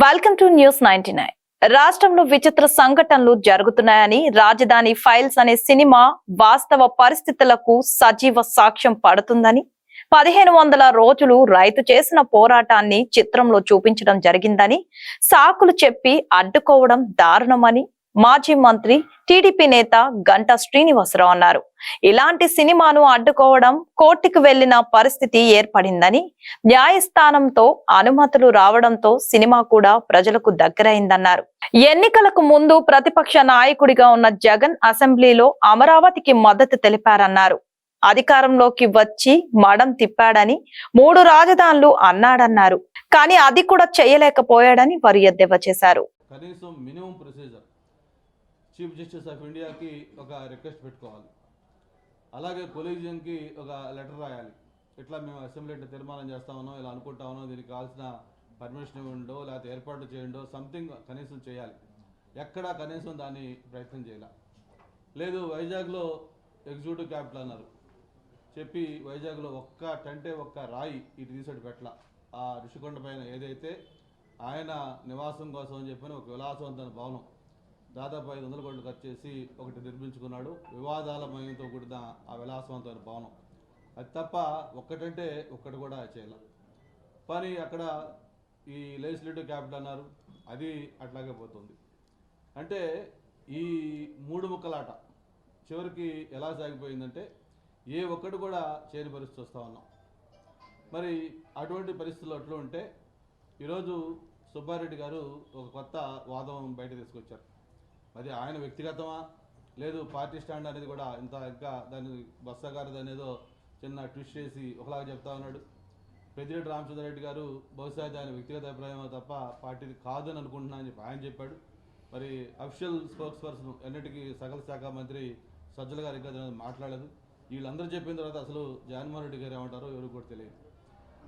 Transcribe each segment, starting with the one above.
Welcome to news ninety nine రాష్ట్రంలో విచిత్ర సంఘటనలు జరుగుతున్నాయని రాజధాని ఫైల్స్ అనే సినిమా వాస్తవ పరిస్థితులకు సజీవ సాక్ష్యం పడుతుందని పదిహేను వందల రోజులు రైతు చేసిన పోరాటాన్ని చిత్రంలో చూపించడం జరిగిందని సాకులు చెప్పి అడ్డుకోవడం దారుణమని మాజీ మంత్రి టీడీపీ నేత గంటా శ్రీనివాసరావు అన్నారు. ఇలాంటి సినిమాను అడ్డుకోవడం కోర్టుకు వెళ్ళిన పరిస్థితి ఏర్పడిందని న్యాయస్థానంతో అనుమతులు రావడంతో సినిమా కూడా ప్రజలకు దగ్గరైందన్నారు. ఎన్నికలకు ముందు ప్రతిపక్ష నాయకుడిగా ఉన్న జగన్ అసెంబ్లీలో అమరావతికి మద్దతు తెలిపారన్నారు. అధికారంలోకి వచ్చి మడం తిప్పాడని మూడు రాజధానులు అన్నాడన్నారు. కానీ అది కూడా చేయలేకపోయాడని వారు ఎద్దేవా చేశారు. కనీసం minimum procedure. Chief justice of ఇండియాకి ఒక రిక్వెస్ట్ పెట్టుకోవాలి. అలాగే కొలీజియంకి ఒక లెటర్ రాయాలి. ఇట్లా మేము అసెంబ్లీ తీర్మానం చేస్తా ఉన్నాం ఇలా అనుకుంటా ఉన్నాం దీనికి కావాల్సిన పర్మిషన్ ఇవ్వండో లేకపోతే ఏర్పాటు చేయండో సంథింగ్ కనీసం చేయాలి. ఎక్కడా కనీసం దాన్ని ప్రయత్నం చేయాల. లేదు వైజాగ్లో ఎగ్జిక్యూటివ్ క్యాపిటల్ అన్నారు. చెప్పి వైజాగ్లో ఒక్క టంటే ఒక్క రాయి ఇటు తీసేటి పెట్ల ఆ ఋషికొండ పైన ఏదైతే ఆయన నివాసం కోసం అని చెప్పిన ఒక విలాసవంతమైన భవనం దాదాపు ఐదు వందల కోట్లు ఖర్చు చేసి ఒకటి నిర్మించుకున్నాడు. వివాదాల మయంతో కూడిన ఆ విలాసవంతమైన భవనం. అది తప్ప ఒక్కటంటే ఒక్కటి కూడా చేయాల. కానీ అక్కడ ఈ లెజిస్లేటివ్ క్యాపిటల్ అన్నారు. అది అట్లాగే పోతుంది. అంటే ఈ మూడు ముక్కలాట చివరికి ఎలా సాగిపోయిందంటే ఏ ఒక్కటి కూడా చేయని పరిస్థితి వస్తూ ఉన్నాం. మరి అటువంటి పరిస్థితులు అట్లా ఉంటే ఈరోజు సుబ్బారెడ్డి గారు ఒక కొత్త వాదం బయట తీసుకొచ్చారు. అది ఆయన వ్యక్తిగతమా? లేదు పార్టీ స్టాండ్ అనేది కూడా ఇంత ఇంకా దాన్ని బస్సా గారు దాని ఏదో చిన్న ట్విస్ట్ చేసి ఒకలాగా చెప్తా ఉన్నాడు. పెద్దిరెడ్డి రామచంద్రరెడ్డి గారు బహుశా దాని ఆయన వ్యక్తిగత అభిప్రాయం తప్ప పార్టీది కాదని అనుకుంటున్నా అని చెప్పి ఆయన చెప్పాడు. మరి అఫిషియల్ స్పోక్స్ పర్సన్ ఎన్నిటికీ సకల శాఖ మంత్రి సజ్జల గారు ఇంకా మాట్లాడలేదు. వీళ్ళందరూ చెప్పిన తర్వాత అసలు జగన్మోహన్ రెడ్డి గారు ఏమంటారో ఎవరు కూడా తెలియదు.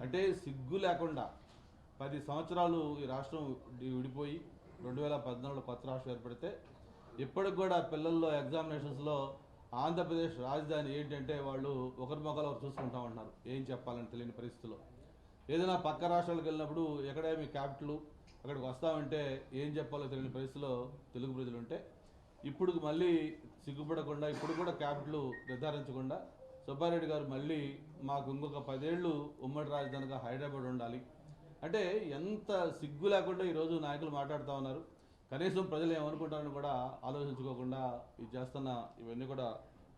అంటే సిగ్గు లేకుండా పది సంవత్సరాలు ఈ రాష్ట్రం విడిపోయి రెండు వేల పద్నాలుగులో కొత్త రాష్ట్రం ఏర్పడితే ఇప్పటికి కూడా పిల్లల్లో ఎగ్జామినేషన్స్లో ఆంధ్రప్రదేశ్ రాజధాని ఏంటంటే వాళ్ళు ఒకరి మొక్కలు ఒకరు చూసుకుంటా ఉన్నారు ఏం చెప్పాలని తెలియని పరిస్థితిలో. ఏదైనా పక్క రాష్ట్రాలకు వెళ్ళినప్పుడు ఎక్కడే మీ క్యాపిటల్ అక్కడికి వస్తామంటే ఏం చెప్పాలో తెలియని పరిస్థితిలో తెలుగు ప్రజలు ఉంటే ఇప్పుడు మళ్ళీ సిగ్గుపడకుండా ఇప్పుడు కూడా క్యాపిటల్ నిర్ధారించకుండా సుబ్బారెడ్డి గారు మళ్ళీ మాకు ఇంకొక పదేళ్ళు ఉమ్మడి రాజధానిగా హైదరాబాద్ ఉండాలి. అంటే ఎంత సిగ్గు లేకుండా ఈరోజు నాయకులు మాట్లాడుతూ ఉన్నారు. కనీసం ప్రజలు ఏమనుకుంటారని కూడా ఆలోచించుకోకుండా ఇది చేస్తున్న ఇవన్నీ కూడా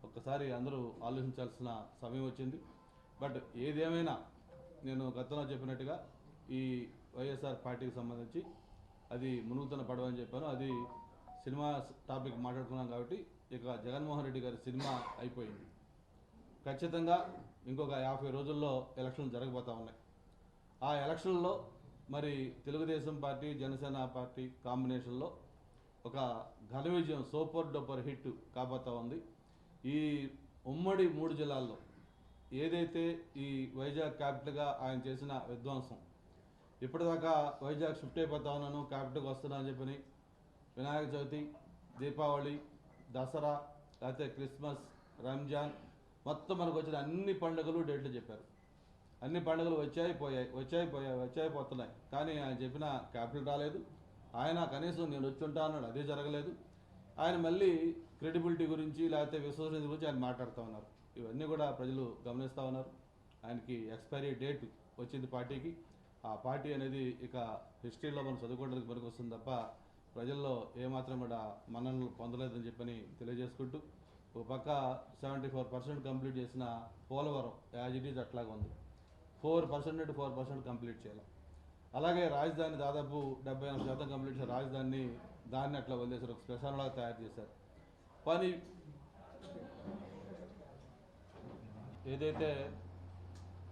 ఒక్కసారి అందరూ ఆలోచించాల్సిన సమయం వచ్చింది. బట్ ఏదేమైనా నేను గతంలో చెప్పినట్టుగా ఈ వైఎస్ఆర్ పార్టీకి సంబంధించి అది మునుగుతున్న పడవ అని చెప్పాను. అది సినిమా టాపిక్ మాట్లాడుకున్నాం కాబట్టి ఇక జగన్మోహన్ రెడ్డి గారి సినిమా అయిపోయింది. ఖచ్చితంగా ఇంకొక యాభై రోజుల్లో ఎలక్షన్లు జరగబోతా ఉన్నాయి. ఆ ఎలక్షన్లో మరి తెలుగుదేశం పార్టీ జనసేన పార్టీ కాంబినేషన్లో ఒక ఘన విజయం సూపర్ డూపర్ హిట్ కాబోతా ఉంది. ఈ ఉమ్మడి మూడు జిల్లాల్లో ఏదైతే ఈ వైజాగ్ క్యాపిటల్గా ఆయన చేసిన విధ్వంసం ఇప్పటిదాకా వైజాగ్ షిఫ్ట్ అయిపోతా ఉన్నాను క్యాపిటల్కి వస్తున్నా అని చెప్పని వినాయక చవితి దీపావళి దసరా లేకపోతే క్రిస్మస్ రంజాన్ మొత్తం మనకు వచ్చిన అన్ని పండుగలు డేట్లు చెప్పారు. అన్ని పండుగలు వచ్చాయి పోయాయి వచ్చాయి పోయాయి వచ్చాయి పోతున్నాయి. కానీ ఆయన చెప్పిన క్యాపిటల్ రాలేదు. ఆయన కనీసం నేను వచ్చి ఉంటా అన్నాడు అదే జరగలేదు. ఆయన మళ్ళీ క్రెడిబిలిటీ గురించి లేకపోతే విశ్వసనీయత గురించి ఆయన మాట్లాడుతూ ఉన్నారు. ఇవన్నీ కూడా ప్రజలు గమనిస్తూ ఉన్నారు. ఆయనకి ఎక్స్పైరీ డేట్ వచ్చింది పార్టీకి. ఆ పార్టీ అనేది ఇక హిస్టరీలో మనం చదువుకోవడానికి పనికి వస్తుంది తప్ప ప్రజల్లో ఏమాత్రం కూడా మన్ననలు పొందలేదని చెప్పని తెలియజేసుకుంటూ ఒక పక్క సెవెంటీ ఫోర్ పర్సెంట్ కంప్లీట్ చేసిన పోలవరం యాజ్ ఇట్ ఈజ్ అట్లాగా ఉంది. Four percent four percent complete చేయాలి. అలాగే రాజధాని దాదాపు డెబ్బై ఎనిమిది శాతం కంప్లీట్ చేసిన రాజధానిని దాన్ని అట్లా వదిలేశారు. ఒక శ్మశానం లాగా తయారు చేశారు. కానీ ఏదైతే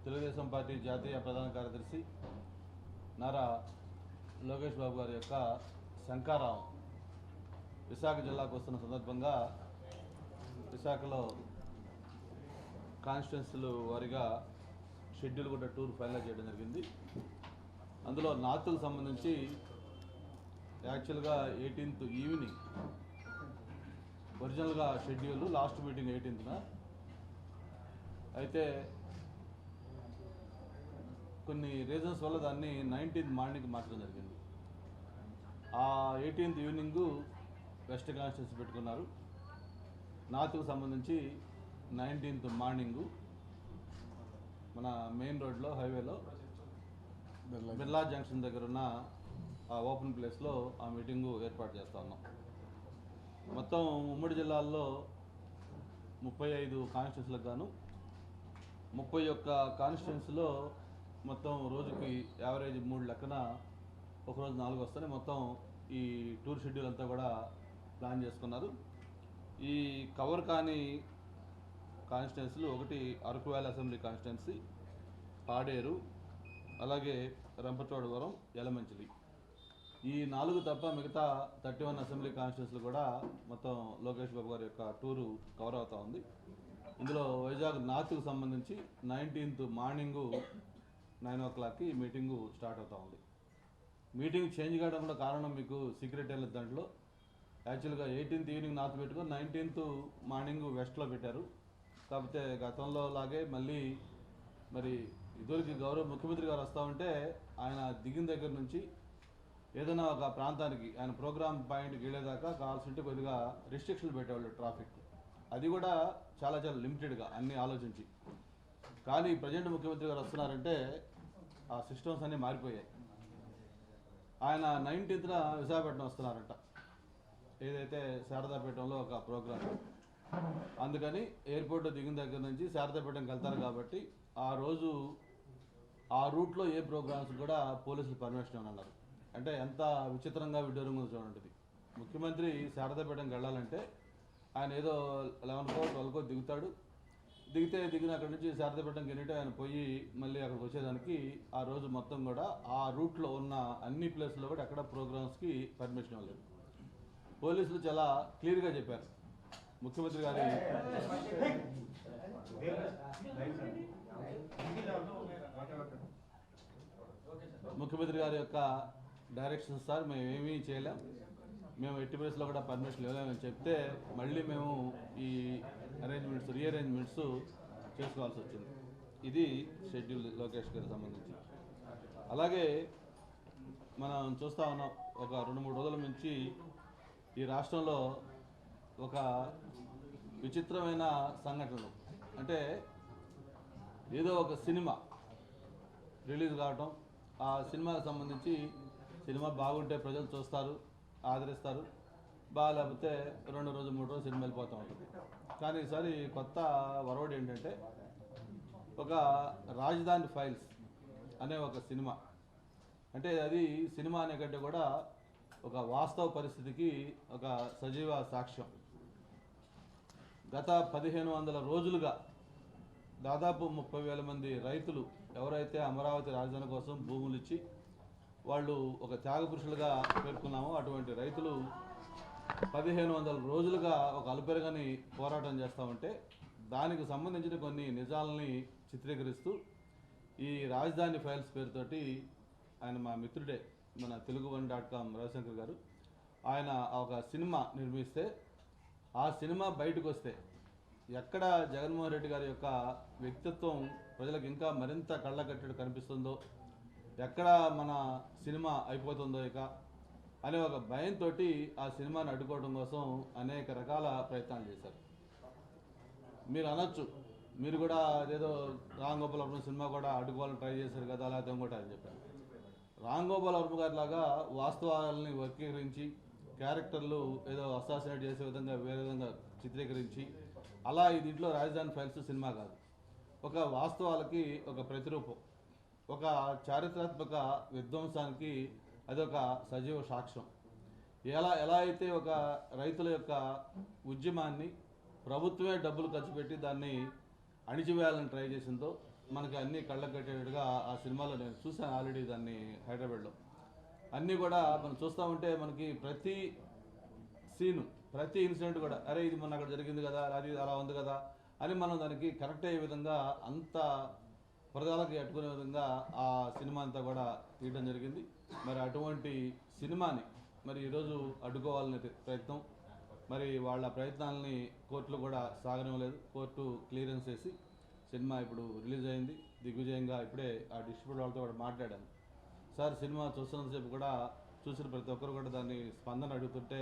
తెలుగుదేశం పార్టీ జాతీయ ప్రధాన కార్యదర్శి నారా లోకేష్ బాబు గారి యొక్క శంకారావం విశాఖ జిల్లాకు వస్తున్న సందర్భంగా విశాఖలో కాన్స్టిట్యున్సీలు వారిగా షెడ్యూల్ కూడా టూర్ ఫైనల్ చేయడం జరిగింది. అందులో నార్త్కు సంబంధించి యాక్చువల్గా ఎయిటీన్త్ ఈవినింగ్ ఒరిజినల్గా షెడ్యూల్ లాస్ట్ మీటింగ్ ఎయిటీన్త్న అయితే కొన్ని రీజన్స్ వల్ల దాన్ని నైన్టీన్త్ మార్నింగ్ మార్చడం జరిగింది. ఆ ఎయిటీన్త్ ఈవినింగ్ వెస్ట్ కాన్స్టిట్యూన్సీ పెట్టుకున్నారు. నార్త్కు సంబంధించి నైన్టీన్త్ మార్నింగు మన మెయిన్ రోడ్లో హైవేలో బిర్లా జంక్షన్ దగ్గర ఉన్న ఆ ఓపెన్ ప్లేస్లో ఆ మీటింగు ఏర్పాటు చేస్తా ఉన్నాం. మొత్తం ఉమ్మడి జిల్లాల్లో ముప్పై ఐదు కాన్స్టిట్యూన్సీలకు గాను ముప్పై ఒక్క కాన్స్టిట్యున్సీలో మొత్తం రోజుకి యావరేజ్ మూడు లెక్కన ఒకరోజు నాలుగు వస్తాయి మొత్తం ఈ టూర్ షెడ్యూల్ అంతా కూడా ప్లాన్ చేసుకున్నారు. ఈ కవర్ కాని కాన్స్టిట్యున్సీలు ఒకటి Araku valley assembly constituency Paderu అలాగే రంపచోడవరం యలమంచిలి. ఈ నాలుగు తప్ప మిగతా థర్టీ వన్ అసెంబ్లీ కాన్స్టిట్యున్సీలు కూడా మొత్తం లోకేష్ బాబు గారి యొక్క టూరు కవర్ అవుతా ఉంది. ఇందులో వైజాగ్ నార్త్కు సంబంధించి నైన్టీన్త్ మార్నింగు నైన్ ఓ క్లాక్కి ఈ మీటింగు స్టార్ట్ అవుతా ఉంది. మీటింగ్ చేంజ్ కావడం కూడా కారణం మీకు సీక్రెట్ వెళ్ళదు దాంట్లో. యాక్చువల్గా ఎయిటీన్త్ ఈవినింగ్ నార్త్ పెట్టుకొని నైన్టీన్త్ మార్నింగ్ వెస్ట్లో పెట్టారు. కాకపోతే గతంలో లాగే మళ్ళీ మరి ఇదివరకు గౌరవ ముఖ్యమంత్రి గారు వస్తూ ఉంటే ఆయన దిగిన దగ్గర నుంచి ఏదైనా ఒక ప్రాంతానికి ఆయన ప్రోగ్రామ్ పాయింట్కి వెళ్ళేదాకా కావాల్సింటే కొద్దిగా రిస్ట్రిక్షన్లు పెట్టేవాళ్ళు ట్రాఫిక్ అది కూడా చాలా చాలా లిమిటెడ్గా అన్ని ఆలోచించి. కానీ ప్రజెంట్ ముఖ్యమంత్రి గారు వస్తున్నారంటే ఆ సిస్టమ్స్ అన్నీ మారిపోయాయి. ఆయన నైన్టీన్త్న విశాఖపట్నం వస్తున్నారంట. ఏదైతే శారదాపేటంలో ఒక ప్రోగ్రామ్. అందుకని ఎయిర్పోర్ట్ దిగిన దగ్గర నుంచి శారదాపేటకి వెళ్తారు కాబట్టి ఆ రోజు ఆ రూట్లో ఏ ప్రోగ్రామ్స్ కూడా పోలీసులు పర్మిషన్ అని అన్నారు అంటే ఎంత విచిత్రంగా విడ్డూరంగా చూడండి. ముఖ్యమంత్రి శారదాపేటకి వెళ్ళాలంటే ఆయన ఏదో లెవెన్కో ట్వెల్వ్కో దిగుతాడు. దిగితే దిగిన అక్కడ నుంచి శారదాపేటంకి వెళ్ళి ఆయన పోయి మళ్ళీ అక్కడికి వచ్చేదానికి ఆ రోజు మొత్తం కూడా ఆ రూట్లో ఉన్న అన్ని ప్లేస్లో కూడా ఎక్కడ ప్రోగ్రామ్స్కి పర్మిషన్ ఇవ్వలేదు. పోలీసులు చాలా క్లియర్గా చెప్పారు. ముఖ్యమంత్రి గారి ముఖ్యమంత్రి గారి యొక్క డైరెక్షన్ సార్ మేము ఏమీ చేయలేం. మేము ఎట్టి ప్లేస్లో కూడా పర్మిషన్ ఇవ్వలేమని చెప్తే మళ్ళీ మేము ఈ అరేంజ్మెంట్స్ రీఅరేంజ్మెంట్స్ చేసుకోవాల్సి వచ్చింది. ఇది షెడ్యూల్ లోకేష్ గారికి సంబంధించి. అలాగే మనం చూస్తూ ఉన్నాం ఒక రెండు మూడు రోజుల నుంచి ఈ రాష్ట్రంలో ఒక విచిత్రమైన సంఘటనలు. అంటే ఏదో ఒక సినిమా రిలీజ్ కావటం ఆ సినిమాకి సంబంధించి సినిమా బాగుంటే ప్రజలు చూస్తారు ఆదరిస్తారు. బాగాలేకపోతే రెండు రోజు మూడు రోజులు సినిమా వెళ్ళిపోతూ ఉంటుంది కానీ ఈసారి కొత్త వరవడి ఏంటంటే ఒక రాజధాని ఫైల్స్ అనే ఒక సినిమా. అంటే అది సినిమా అనే కంటే కూడా ఒక వాస్తవ పరిస్థితికి ఒక సజీవ సాక్ష్యం. గత పదిహేను వందల రోజులుగా దాదాపు ముప్పై వేల మంది రైతులు ఎవరైతే అమరావతి రాజధాని కోసం భూములు ఇచ్చి వాళ్ళు ఒక త్యాగపురుషులుగా పేర్కొన్నామో అటువంటి రైతులు పదిహేను వందల రోజులుగా ఒక అలుపెరగని పోరాటం చేస్తూ ఉంటే దానికి సంబంధించిన కొన్ని నిజాలని చిత్రీకరిస్తూ ఈ రాజధాని ఫైల్స్ పేరుతోటి ఆయన మా మిత్రుడే మన Telugu one dot com Ravishankar గారు. ఆయన ఒక సినిమా నిర్మిస్తే ఆ సినిమా బయటకు వస్తే ఎక్కడ జగన్మోహన్ రెడ్డి గారి యొక్క వ్యక్తిత్వం ప్రజలకు ఇంకా మరింత కళ్ళకట్టడు కనిపిస్తుందో ఎక్కడ మన సినిమా అయిపోతుందో ఇక అనే ఒక భయంతో ఆ సినిమాని అడ్డుకోవడం కోసం అనేక రకాల ప్రయత్నాలు చేశారు. మీరు అనొచ్చు మీరు కూడా అదేదో రామ్ గోపాల్ వర్మ సినిమా కూడా అడ్డుకోవాలని ట్రై చేశారు కదా అలా ఇంకోటి అని చెప్పారు. రామ్ గోపాల్ వర్మ గారి లాగా వాస్తవాలని వర్గీకరించి క్యారెక్టర్లు ఏదో అసాసినేట్ చేసే విధంగా వేరే విధంగా చిత్రీకరించి అలా ఈ దీంట్లో రాజధాని ఫైల్స్ సినిమా కాదు. ఒక వాస్తవాలకి ఒక ప్రతిరూపం ఒక చారిత్రాత్మక విధ్వంసానికి అదొక సజీవ సాక్ష్యం. ఎలా ఎలా అయితే ఒక రైతుల యొక్క ఉద్యమాన్ని ప్రభుత్వమే డబ్బులు ఖర్చు పెట్టి దాన్ని అణిచివేయాలని ట్రై చేసిందో మనకి అన్ని కళ్ళకు కట్టేటట్టుగా ఆ సినిమాలో నేను చూశాను ఆల్రెడీ దాన్ని హైదరాబాద్లో. అన్నీ కూడా మనం చూస్తూ ఉంటే మనకి ప్రతి సీను ప్రతి ఇన్సిడెంట్ కూడా అరే ఇది మొన్న అక్కడ జరిగింది కదా అది అలా ఉంది కదా అని మనం దానికి కరెక్ట్ అయ్యే విధంగా అంత ప్రజలకు అట్టుకునే విధంగా ఆ సినిమా అంతా కూడా తీయడం జరిగింది. మరి అటువంటి సినిమాని మరి ఈరోజు అడ్డుకోవాలనే ప్రయత్నం. మరి వాళ్ళ ప్రయత్నాలని కోర్టులో కూడా సాగనివ్వలేదు. కోర్టు క్లియరెన్స్ చేసి సినిమా ఇప్పుడు రిలీజ్ అయింది. దిగ్విజయంగా ఇప్పుడే ఆ డిస్ట్రిబ్యూటర్ వాళ్ళతో కూడా మాట్లాడాను. సార్ సినిమా చూస్తున్నంతసేపు కూడా చూసిన ప్రతి ఒక్కరు కూడా దాన్ని స్పందన అడుగుతుంటే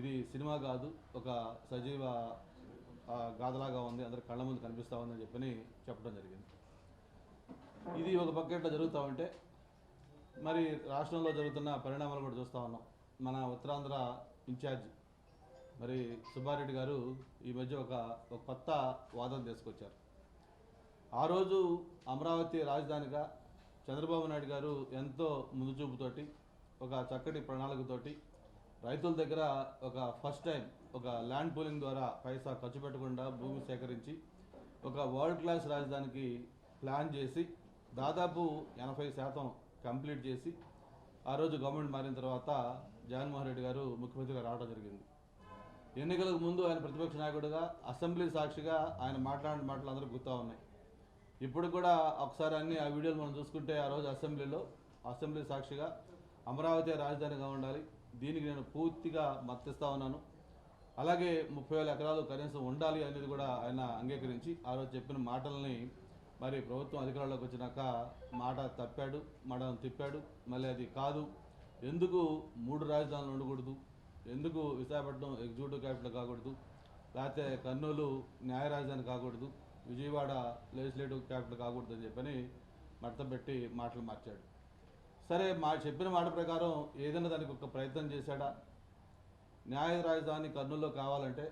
ఇది సినిమా కాదు ఒక సజీవ గాథలాగా ఉంది అందరి కళ్ళ ముందు కనిపిస్తూ ఉందని చెప్పని చెప్పడం జరిగింది. ఇది ఒక పక్క ఇట్లా జరుగుతూ ఉంటే మరి రాష్ట్రంలో జరుగుతున్న పరిణామాలు కూడా చూస్తూ ఉన్నాం. మన ఉత్తరాంధ్ర ఇన్ఛార్జ్ మరి సుబ్బారెడ్డి గారు ఈ మధ్య ఒక ఒక కొత్త వాదన తీసుకొచ్చారు. ఆ రోజు అమరావతి రాజధానిగా చంద్రబాబు నాయుడు గారు ఎంతో ముందు చూపుతోటి ఒక చక్కటి ప్రణాళికతోటి రైతుల దగ్గర ఒక ఫస్ట్ టైం ఒక ల్యాండ్ పూలింగ్ ద్వారా పైసా ఖర్చు పెట్టకుండా భూమి సేకరించి ఒక వరల్డ్ క్లాస్ రాజధానికి ప్లాన్ చేసి దాదాపు ఎనభై శాతం కంప్లీట్ చేసి ఆ రోజు గవర్నమెంట్ మారిన తర్వాత జగన్మోహన్ రెడ్డి గారు ముఖ్యమంత్రిగా రావడం జరిగింది. ఎన్నికలకు ముందు ఆయన ప్రతిపక్ష నాయకుడిగా అసెంబ్లీ సాక్షిగా ఆయన మాట్లాడిన మాటలు అందరూ గుర్తు ఉన్నాయి. ఇప్పుడు కూడా ఒకసారి అన్ని ఆ వీడియోలు మనం చూసుకుంటే ఆ రోజు అసెంబ్లీలో అసెంబ్లీ సాక్షిగా అమరావతి రాజధానిగా ఉండాలి. దీనికి నేను పూర్తిగా మద్దతిస్తా ఉన్నాను. అలాగే ముప్పై వేల ఎకరాలు కనీసం ఉండాలి అనేది కూడా ఆయన అంగీకరించి ఆ రోజు చెప్పిన మాటల్ని మరి ప్రభుత్వం అధికారంలోకి వచ్చినాక మాట తప్పాడు మాట తిప్పాడు. మళ్ళీ అది కాదు. ఎందుకు మూడు రాజధానులు ఉండకూడదు? ఎందుకు విశాఖపట్నం ఎగ్జిక్యూటివ్ క్యాపిటల్ కాకూడదు? లేకపోతే కర్నూలు న్యాయ రాజధాని కాకూడదు? విజయవాడ లెజిస్లేటివ్ క్యాపిటల్ కాకూడదు అని చెప్పని మడత పెట్టి మాటలు మార్చాడు. సరే మా చెప్పిన మాట ప్రకారం ఏదైనా దానికి ఒక ప్రయత్నం చేశాడా? న్యాయ రాజధాని కర్నూలులో కావాలంటే